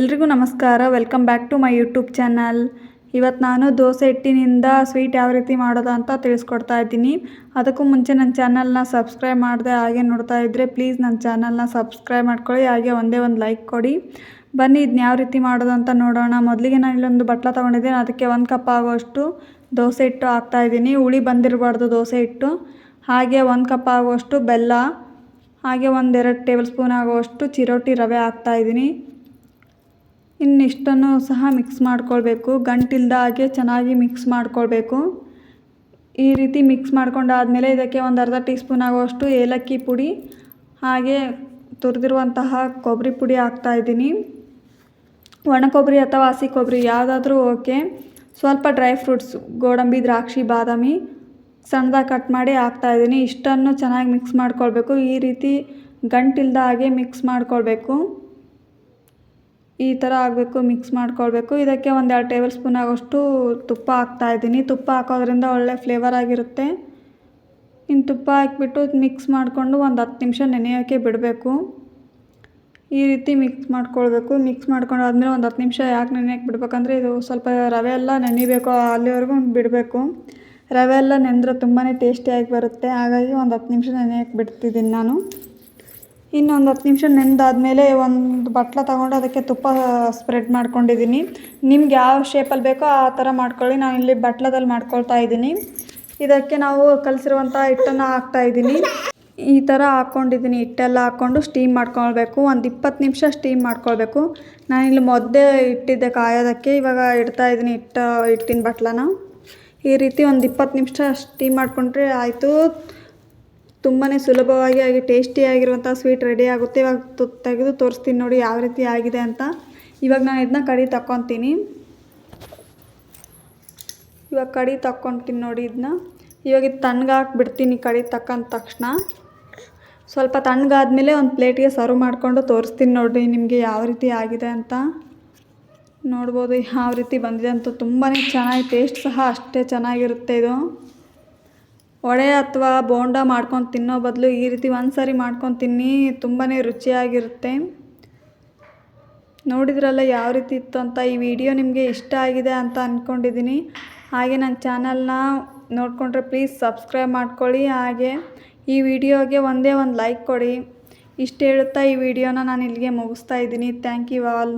ಎಲ್ರಿಗೂ ನಮಸ್ಕಾರ. Welcome back to my YouTube channel ಇವತ್ತು ನಾನು ದೋಸೆ ಹಿಟ್ಟಿನಿಂದ ಸ್ವೀಟ್ ಯಾವ ರೀತಿ ಮಾಡೋದು ಅಂತ ತಿಳಿಸ್ಕೊಡ್ತಾ ಇದ್ದೀನಿ. ಅದಕ್ಕೂ ಮುಂಚೆ ನನ್ನ ಚಾನಲ್ನ ಸಬ್ಸ್ಕ್ರೈಬ್ ಮಾಡಿದೆ ಹಾಗೆ ನೋಡ್ತಾ ಇದ್ದರೆ ಪ್ಲೀಸ್ ನನ್ನ ಚಾನಲ್ನ ಸಬ್ಸ್ಕ್ರೈಬ್ ಮಾಡ್ಕೊಳ್ಳಿ, ಹಾಗೆ ಒಂದೇ ಒಂದು ಲೈಕ್ ಕೊಡಿ. ಬನ್ನಿ ಇದನ್ನ ಯಾವ ರೀತಿ ಮಾಡೋದು ಅಂತ ನೋಡೋಣ. ಮೊದಲಿಗೆ ನಾನು ಇಲ್ಲೊಂದು ಬಟ್ಲ ತೊಗೊಂಡಿದ್ದೀನಿ, ಅದಕ್ಕೆ ಒಂದು ಕಪ್ ಆಗುವಷ್ಟು ದೋಸೆ ಹಿಟ್ಟು ಹಾಕ್ತಾ ಇದ್ದೀನಿ. ಹುಳಿ ಬಂದಿರಬಾರ್ದು ದೋಸೆ ಹಿಟ್ಟು. ಹಾಗೆ ಒಂದು ಕಪ್ ಆಗುವಷ್ಟು ಬೆಲ್ಲ. ಹಾಗೆ ಒಂದೆರಡು ಟೇಬಲ್ ಸ್ಪೂನ್ ಆಗುವಷ್ಟು ಚಿರೋಟಿ ರವೆ ಹಾಕ್ತಾಯಿದ್ದೀನಿ ಇನ್ನಿಷ್ಟನ್ನು ಸಹ ಮಿಕ್ಸ್ ಮಾಡ್ಕೊಳ್ಬೇಕು. ಗಂಟಿಲ್ದ ಹಾಗೆ ಚೆನ್ನಾಗಿ ಮಿಕ್ಸ್ ಮಾಡ್ಕೊಳ್ಬೇಕು. ಈ ರೀತಿ ಮಿಕ್ಸ್ ಮಾಡ್ಕೊಂಡಾದಮೇಲೆ ಇದಕ್ಕೆ ಒಂದು ಅರ್ಧ ಟೀ ಸ್ಪೂನ್ ಆಗುವಷ್ಟು ಏಲಕ್ಕಿ ಪುಡಿ, ಹಾಗೆ ತುರಿದಿರುವಂತಹ ಕೊಬ್ಬರಿ ಪುಡಿ ಹಾಕ್ತಾಯಿದ್ದೀನಿ ಒಣ ಕೊಬ್ಬರಿ ಅಥವಾ ಹಸಿ ಕೊಬ್ಬರಿ ಯಾವುದಾದ್ರೂ ಓಕೆ ಸ್ವಲ್ಪ ಡ್ರೈ ಫ್ರೂಟ್ಸ್ ಗೋಡಂಬಿ, ದ್ರಾಕ್ಷಿ, ಬಾದಾಮಿ ಸಣ್ಣದಾಗಿ ಕಟ್ ಮಾಡಿ ಹಾಕ್ತಾಯಿದ್ದೀನಿ ಇಷ್ಟನ್ನು ಚೆನ್ನಾಗಿ ಮಿಕ್ಸ್ ಮಾಡ್ಕೊಳ್ಬೇಕು. ಈ ರೀತಿ ಗಂಟಿಲ್ದ ಹಾಗೆ ಮಿಕ್ಸ್ ಮಾಡ್ಕೊಳ್ಬೇಕು. ಈ ಥರ ಆಗಬೇಕು ಮಿಕ್ಸ್ ಮಾಡ್ಕೊಳ್ಬೇಕು. ಇದಕ್ಕೆ ಒಂದು ಎರಡು ಟೇಬಲ್ ಸ್ಪೂನ್ ಆಗೋಷ್ಟು ತುಪ್ಪ ಹಾಕ್ತಾಯಿದ್ದೀನಿ ತುಪ್ಪ ಹಾಕೋದ್ರಿಂದ ಒಳ್ಳೆ ಫ್ಲೇವರ್ ಆಗಿರುತ್ತೆ. ಇನ್ನು ತುಪ್ಪ ಹಾಕಿಬಿಟ್ಟು ಮಿಕ್ಸ್ ಮಾಡಿಕೊಂಡು ಒಂದು ಹತ್ತು ನಿಮಿಷ ನೆನೆಯೋಕ್ಕೆ ಬಿಡಬೇಕು. ಈ ರೀತಿ ಮಿಕ್ಸ್ ಮಾಡ್ಕೊಳ್ಬೇಕು. ಮಿಕ್ಸ್ ಮಾಡ್ಕೊಂಡು ಆದಮೇಲೆ ಒಂದು ಹತ್ತು ನಿಮಿಷ ಯಾಕೆ ನೆನೆಯೋಕ್ಕೆ ಬಿಡ್ಬೇಕಂದ್ರೆ ಇದು ಸ್ವಲ್ಪ ರವೆ ಎಲ್ಲ ನೆನಿಬೇಕು, ಅಲ್ಲಿವರೆಗೂ ಬಿಡಬೇಕು. ರವೆ ಎಲ್ಲ ನೆನೆದ್ರೆ ತುಂಬಾ ಟೇಸ್ಟಿಯಾಗಿ ಬರುತ್ತೆ. ಹಾಗಾಗಿ ಒಂದು ಹತ್ತು ನಿಮಿಷ ನೆನೆಯೋಕ್ಕೆ ಬಿಡ್ತಿದ್ದೀನಿ ನಾನು. ಇನ್ನೊಂದು ಹತ್ತು ನಿಮಿಷ ನೆಂದಾದಮೇಲೆ ಒಂದು ಬಟ್ಲ ತಗೊಂಡು ಅದಕ್ಕೆ ತುಪ್ಪ ಸ್ಪ್ರೆಡ್ ಮಾಡ್ಕೊಂಡಿದ್ದೀನಿ ನಿಮ್ಗೆ ಯಾವ ಶೇಪಲ್ಲಿ ಬೇಕೋ ಆ ಥರ ಮಾಡ್ಕೊಳ್ಳಿ. ನಾನು ಇಲ್ಲಿ ಬಟ್ಲದಲ್ಲಿ ಮಾಡ್ಕೊಳ್ತಾ ಇದ್ದೀನಿ ಇದಕ್ಕೆ ನಾವು ಕಲಸಿರುವಂಥ ಹಿಟ್ಟನ್ನು ಹಾಕ್ತಾಯಿದ್ದೀನಿ ಈ ಥರ ಹಾಕ್ಕೊಂಡಿದ್ದೀನಿ ಹಿಟ್ಟೆಲ್ಲ ಹಾಕ್ಕೊಂಡು ಸ್ಟೀಮ್ ಮಾಡ್ಕೊಳ್ಬೇಕು. ಒಂದು ಇಪ್ಪತ್ತು ನಿಮಿಷ ಸ್ಟೀಮ್ ಮಾಡ್ಕೊಳ್ಬೇಕು. ನಾನಿಲ್ಲಿ ಮೊದಲೇ ಇಟ್ಟಿದ್ದೆ ಕಾಯೋದಕ್ಕೆ. ಇವಾಗ ಇಡ್ತಾ ಇದ್ದೀನಿ ಹಿಟ್ಟು, ಹಿಟ್ಟಿನ ಬಟ್ಲನ. ಈ ರೀತಿ ಒಂದು ಇಪ್ಪತ್ತು ನಿಮಿಷ ಸ್ಟೀಮ್ ಮಾಡಿಕೊಂಡ್ರೆ ಆಯಿತು. ತುಂಬಾ ಸುಲಭವಾಗಿ ಹಾಗೆ ಟೇಸ್ಟಿಯಾಗಿರುವಂಥ ಸ್ವೀಟ್ ರೆಡಿ ಆಗುತ್ತೆ. ಇವಾಗ ತೆಗೆದು ತೋರಿಸ್ತೀನಿ ನೋಡಿ ಯಾವ ರೀತಿ ಆಗಿದೆ ಅಂತ. ಇವಾಗ ನಾನು ಇದನ್ನ ಕಡಿ ತಕ್ಕೊತೀನಿ. ಇವಾಗ ಕಡಿ ತಕ್ಕೊತೀನಿ ನೋಡಿ ಇದನ್ನ ಇವಾಗ ಇದು ತಣ್ಣಗಾಕ್ಬಿಡ್ತೀನಿ ಕಡಿ ತಕ್ಕಂದ ತಕ್ಷಣ. ಸ್ವಲ್ಪ ತಣ್ಣಗಾದ್ಮೇಲೆ ಒಂದು ಪ್ಲೇಟಿಗೆ ಸರ್ವ್ ಮಾಡಿಕೊಂಡು ತೋರಿಸ್ತೀನಿ ನೋಡಿ ನಿಮಗೆ ಯಾವ ರೀತಿ ಆಗಿದೆ ಅಂತ. ನೋಡ್ಬೋದು ಯಾವ ರೀತಿ ಬಂದಿದೆ ಅಂತ ತುಂಬಾ ಚೆನ್ನಾಗಿ ಟೇಸ್ಟ್ ಸಹ ಅಷ್ಟೇ ಚೆನ್ನಾಗಿರುತ್ತೆ ಇದು. ವಡೆ ಅಥವಾ ಬೋಂಡ ಮಾಡ್ಕೊಂಡು ತಿನ್ನೋ ಬದಲು ಈ ರೀತಿ ಒಂದು ಸಾರಿ ಮಾಡ್ಕೊಂಡು ತಿನ್ನಿ ತುಂಬಾ ರುಚಿಯಾಗಿರುತ್ತೆ. ನೋಡಿದ್ರಲ್ಲ ಯಾವ ರೀತಿ ಇತ್ತು ಅಂತ ಈ ವಿಡಿಯೋ ನಿಮಗೆ ಇಷ್ಟ ಆಗಿದೆ ಅಂತ ಅಂದ್ಕೊಂಡಿದ್ದೀನಿ ಹಾಗೆ ನನ್ನ ಚಾನಲ್ನ ನೋಡಿಕೊಂಡ್ರೆ ಪ್ಲೀಸ್ ಸಬ್ಸ್ಕ್ರೈಬ್ ಮಾಡ್ಕೊಳ್ಳಿ. ಹಾಗೆ ಈ ವಿಡಿಯೋಗೆ ಒಂದೇ ಒಂದು ಲೈಕ್ ಕೊಡಿ. ಇಷ್ಟು ಹೇಳುತ್ತಾ ಈ ವಿಡಿಯೋನ ನಾನು ಇಲ್ಲಿಗೆ ಮುಗಿಸ್ತಾ ಇದ್ದೀನಿ. Thank you all.